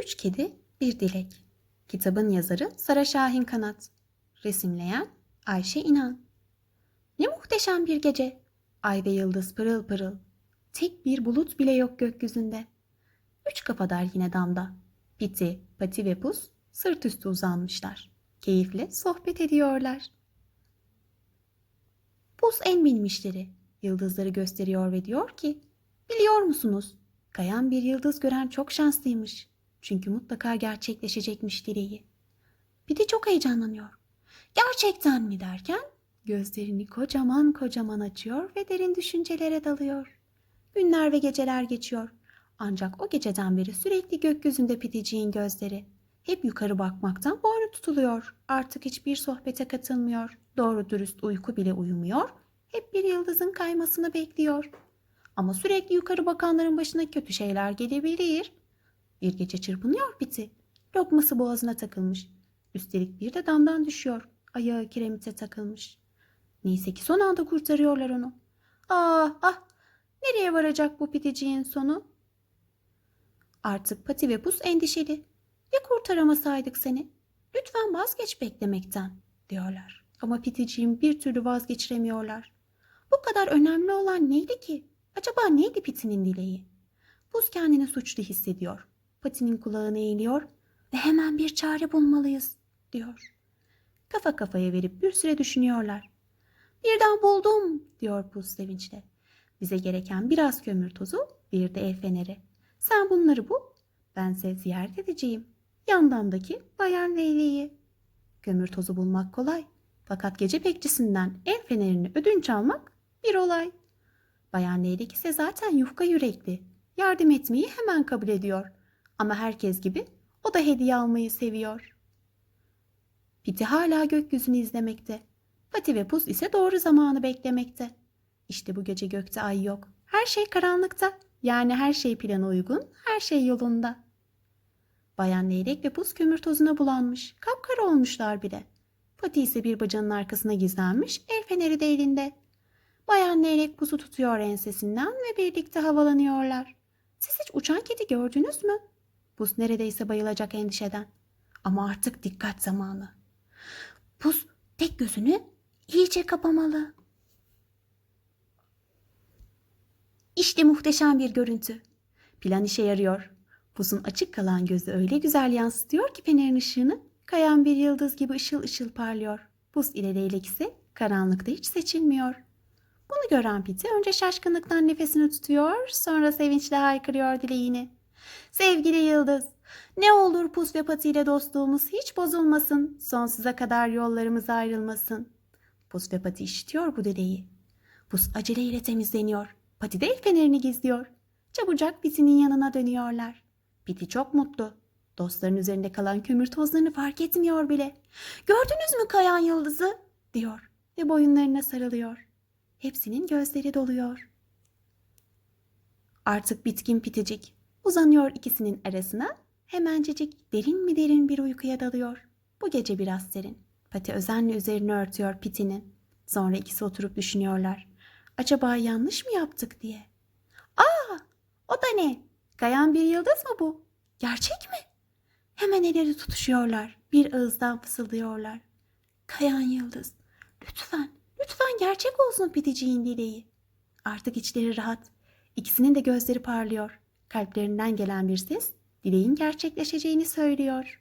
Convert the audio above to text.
Üç Kedi Bir Dilek Kitabın yazarı Sara Şahin Kanat Resimleyen Ayşe İnan Ne muhteşem bir gece. Ay ve yıldız pırıl pırıl. Tek bir bulut bile yok gökyüzünde. Üç kafadar yine damda. Piti, Pati ve Pus sırt üstü uzanmışlar. Keyifle sohbet ediyorlar. Pus en bilmişleri. Yıldızları gösteriyor ve diyor ki, biliyor musunuz? Kayan bir yıldız gören çok şanslıymış. Çünkü mutlaka gerçekleşecekmiş dileği. Piti çok heyecanlanıyor. Gerçekten mi derken gözlerini kocaman kocaman açıyor ve derin düşüncelere dalıyor. Günler ve geceler geçiyor. Ancak o geceden beri sürekli gökyüzünde Piticiğin gözleri. Hep yukarı bakmaktan boynu tutuluyor. Artık hiçbir sohbete katılmıyor. Doğru dürüst uyku bile uyumuyor. Hep bir yıldızın kaymasını bekliyor. Ama sürekli yukarı bakanların başına kötü şeyler gelebilir. Bir gece çırpınıyor Piti. Lokması boğazına takılmış. Üstelik bir de damdan düşüyor. Ayağı kiremite takılmış. Neyse ki son anda kurtarıyorlar onu. Ah ah nereye varacak bu piticiğin sonu? Artık Pati ve Pus endişeli. Ya kurtaramasaydık seni? Lütfen vazgeç beklemekten diyorlar. Ama piticiğim bir türlü vazgeçiremiyorlar. Bu kadar önemli olan neydi ki? Acaba neydi Pitinin dileği? Pus kendini suçlu hissediyor. Pati'nin kulağına eğiliyor ve hemen bir çare bulmalıyız diyor. Kafa kafaya verip bir süre düşünüyorlar. Birden buldum diyor Pus sevinçle. Bize gereken biraz kömür tozu, bir de el feneri. Sen bunları bul, bense ziyaret edeceğim. Yandandaki Bayan Leyli'yi. Kömür tozu bulmak kolay. Fakat gece bekçisinden el fenerini ödünç almak bir olay. Bayan Leylek ise zaten yufka yürekli. Yardım etmeyi hemen kabul ediyor. Ama herkes gibi o da hediye almayı seviyor. Piti hala gökyüzünü izlemekte. Pati ve Pus ise doğru zamanı beklemekte. İşte bu gece gökte ay yok. Her şey karanlıkta. Yani her şey plana uygun, her şey yolunda. Bayan Leylek ve Pus kömür tozuna bulanmış. Kapkara olmuşlar bile. Pati ise bir bacanın arkasına gizlenmiş, el feneri de elinde. Bayan Leylek Pus'u tutuyor ensesinden ve birlikte havalanıyorlar. Siz hiç uçan kedi gördünüz mü? Pus neredeyse bayılacak endişeden. Ama artık dikkat zamanı. Pus tek gözünü iyice kapamalı. İşte muhteşem bir görüntü. Plan işe yarıyor. Pus'un açık kalan gözü öyle güzel yansıtıyor ki fenerin ışığını kayan bir yıldız gibi ışıl ışıl parlıyor. Pus ile leylek ise karanlıkta hiç seçilmiyor. Bunu gören Piti önce şaşkınlıktan nefesini tutuyor, sonra sevinçle haykırıyor dileğini. Sevgili Yıldız, ne olur Pus ve Pati ile dostluğumuz hiç bozulmasın, sonsuza kadar yollarımız ayrılmasın. Pus ve Pati işitiyor bu dileği. Pus aceleyle temizleniyor. Pati de el fenerini gizliyor. Çabucak Piti'nin yanına dönüyorlar. Piti çok mutlu. Dostların üzerinde kalan kömür tozlarını fark etmiyor bile. Gördünüz mü kayan yıldızı? diyor ve boyunlarına sarılıyor. Hepsinin gözleri doluyor. Artık bitkin piticik. Uzanıyor ikisinin arasına. Hemencecik derin mi derin bir uykuya dalıyor. Bu gece biraz serin. Pati özenle üzerini örtüyor pitinin. Sonra ikisi oturup düşünüyorlar. Acaba yanlış mı yaptık diye. Aa, o da ne? Kayan bir yıldız mı bu? Gerçek mi? Hemen elleri tutuşuyorlar. Bir ağızdan fısıldıyorlar. Kayan yıldız. Lütfen, lütfen gerçek olsun piticiğin dileği. Artık içleri rahat. İkisinin de gözleri parlıyor. Kalplerinden gelen bir ses dileğin gerçekleşeceğini söylüyor.